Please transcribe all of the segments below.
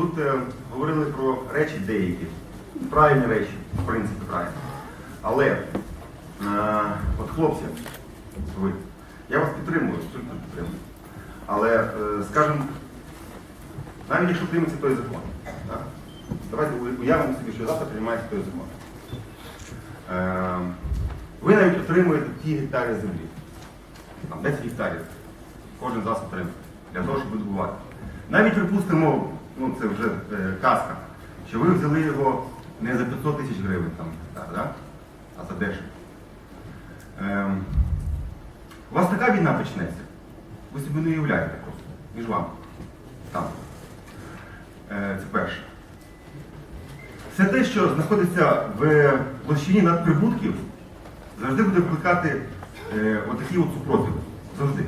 Тут е, говорили про речі деякі, правильні речі, в принципі, правильні. Але, е, от хлопці, ви, я вас підтримую, абсолютно підтримую. Але, е, скажімо, навіть якщо прийметься той закон, так? давайте уявимо собі, що завтра приймається той закон. Е, ви навіть отримуєте ті гектари землі. Там 10 гектарів. Кожен з вас отримує для того, щоб будувати. Навіть припустимо, ну це вже е, казка, що ви взяли його не за 500 тисяч гривень там, гектар, да? а за дешево. Ем, у вас така війна почнеться. Ви собі не уявляєте просто між вами. Там. Е, це перше. Все те, що знаходиться в площині надприбутків, завжди буде викликати е, отакі от супротиви. Завжди.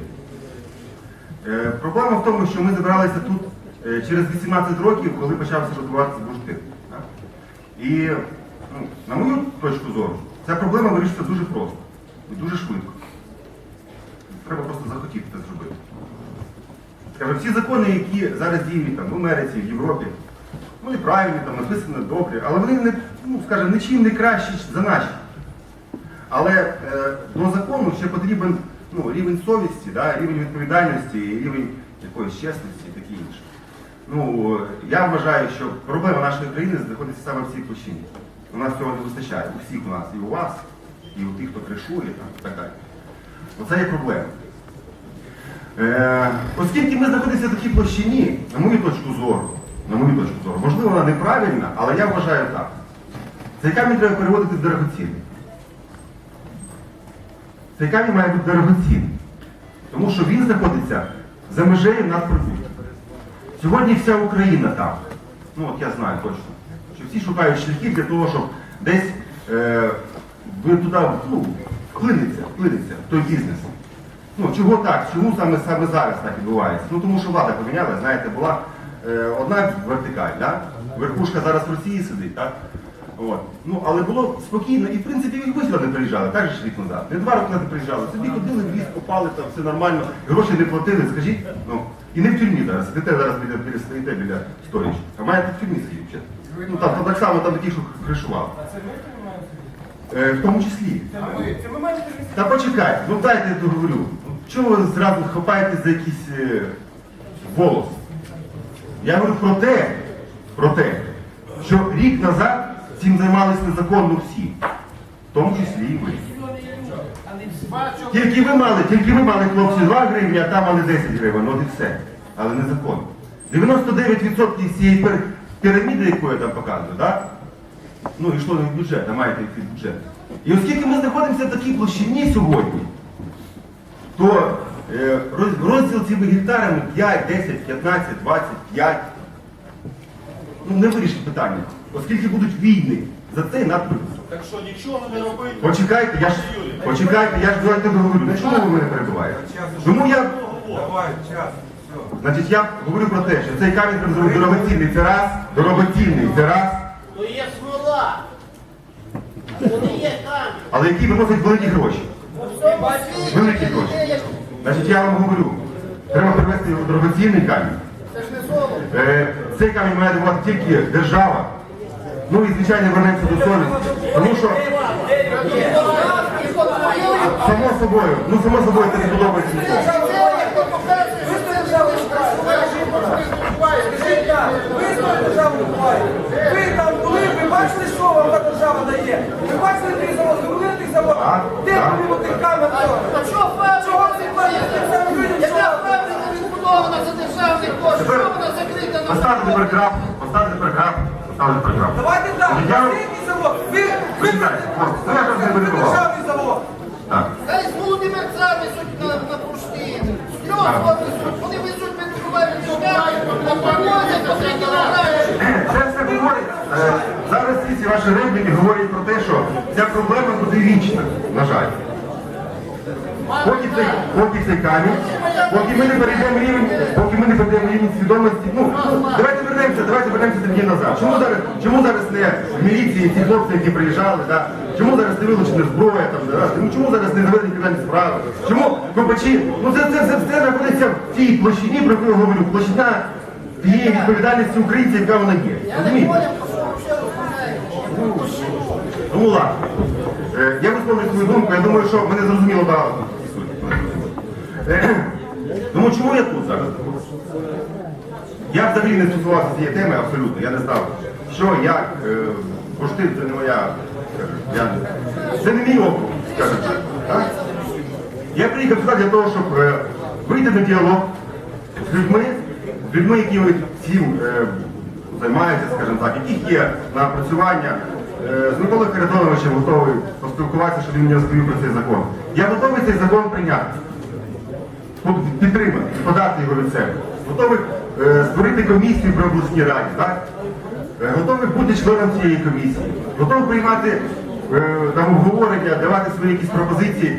Е, проблема в тому, що ми зібралися тут е, через 18 років, коли почався розвиватися бурштин. І, ну, на мою точку зору, ця проблема вирішиться дуже просто і дуже швидко. Треба просто захотіти це зробити. Скажу, всі закони, які зараз діють там, в Америці, в Європі, вони правильні, там, написані добре, але вони не, ну, скажімо, нічим не кращі за наші. Але е, до закону ще потрібен ну, рівень совісті, да, рівень відповідальності, рівень якоїсь чесності і таке інше. Ну, я вважаю, що проблема нашої країни знаходиться саме в цій площині. У нас цього не вистачає. У всіх у нас, і у вас, і у тих, хто кришує і так далі. Оце є проблема. Е, оскільки ми знаходимося в такій площині, на мою точку зору, на мою точку зору, можливо, вона неправильна, але я вважаю так. Цей камінь треба переводити в дорогоцінний. Цей камінь має бути дорогоцінний. Тому що він знаходиться за межею надприбутку. Сьогодні вся Україна там. Ну от я знаю точно. Що всі шукають шляхи для того, щоб десь е, туди ну, вклиниться, вклиниться той бізнес. Ну, чого так? Чому саме, саме зараз так відбувається? Ну тому що влада поміняла, знаєте, була е, одна вертикаль, да? верхушка зараз в Росії сидить, так? От. Ну, але було спокійно, і в принципі і ви не приїжджали, так же ж рік назад. Не два роки назад приїжджали. Собі ходили в ліс, копали, там все нормально, гроші не платили, скажіть. Ну, і не в тюрмі зараз. Сидите зараз біля, біля стоїте біля сторічки. А маєте в тюрмі сидіти. Ну там, там так само там такі, що кришували. А це ми приймаємо? Е, в тому числі. Це ми. Маємо. Та почекайте, ну дайте я договорю. Чому ви зразу хапаєтесь за якийсь е, волос? Я говорю про те, про те, що рік назад цим займалися незаконно всі, в тому числі і ви. Тільки ви мали, тільки ви мали хлопці 2 гривні, а там мали 10 гривень, от і все. Але незаконно. 99% цієї піраміди, яку я там показую, так? Ну, йшло не в бюджет, а маєте йти в бюджет. І оскільки ми знаходимося в такій площині сьогодні, то е, роз- розділ цими гектарами 5, 10, 15, 25 ну, не вирішить питання, оскільки будуть війни за цей надприбуток. Так що нічого не робити. Почекайте, я ж почекайте, я ж давайте договорю. Чому ви мене перебуваєте? Тому я, Давай, час. Значить, я говорю про те, що цей камінь треба дорогоцінний. Це раз, дорогоцінний, це раз, То є смола. То не є камінь. але який виносить великі гроші. У всьому світі Великі є гроші. як- Значить, я вам говорю, треба привезти його дорогоцінний камінь. Це ж не золото. Е, цей камінь має давати тільки держава. Ну і звичайно вернемося до совісті. Тому що само собою, ну само собою це не подобається. Ви там були, ви бачили, що вам та держава дає? Ви бачили тих завод, ви були на тих заводах? Де так. тих камер? А що фабрика відбувається? Яка фабрика відбудована? Що вона закрита на Поставте крапку, поставте тепер Давайте так, Я- який завод? Ви, державний завод. Хай з Володимирця везуть на, на бурштин. З трьох везуть. Вони везуть, відкривають мішками, а привозять по 3 кілограми. Це все говорить. е, Зараз всі ці ваші репліки говорять про те, що ця проблема буде вічна, на жаль. Поки цей, поки цей камінь, поки ми не перейдемо рівень, поки ми не перейдемо рівень свідомості, ну, давайте вернемося, давайте вернемося тоді назад. Чому зараз, чому зараз не в міліції ці хлопці, які приїжджали, да? чому зараз не вилучена зброя, там, да? Чому- чому зараз не заведені кримінальні справи? Чому копачі? Ну це, це, це все знаходиться в тій площині, про яку я говорю, площина тієї відповідальності українців, яка вона є. Розумієте? Ну ладно. Е, Я висловлю свою думку, я думаю, що мене зрозуміло багато. Е, Тому чому я тут зараз? Я взагалі не стосувався цієї теми абсолютно. Я не знав, що, як, е, Бурштин це не моя, я, це не мій округ, скажімо так. Я приїхав сюди для того, щоб вийти на діалог з людьми, з людьми, які цим займаються, скажімо так, яких є на опрацювання. Е, з Миколою Харитоновичем готовий поспілкуватися, щоб він мені розповів про цей закон. Я готовий цей закон прийняти, підтримати, подати його від себе. Готовий е, створити комісію при обласній раді, так? Е, готовий бути членом цієї комісії, готовий приймати е, там обговорення, давати свої якісь пропозиції.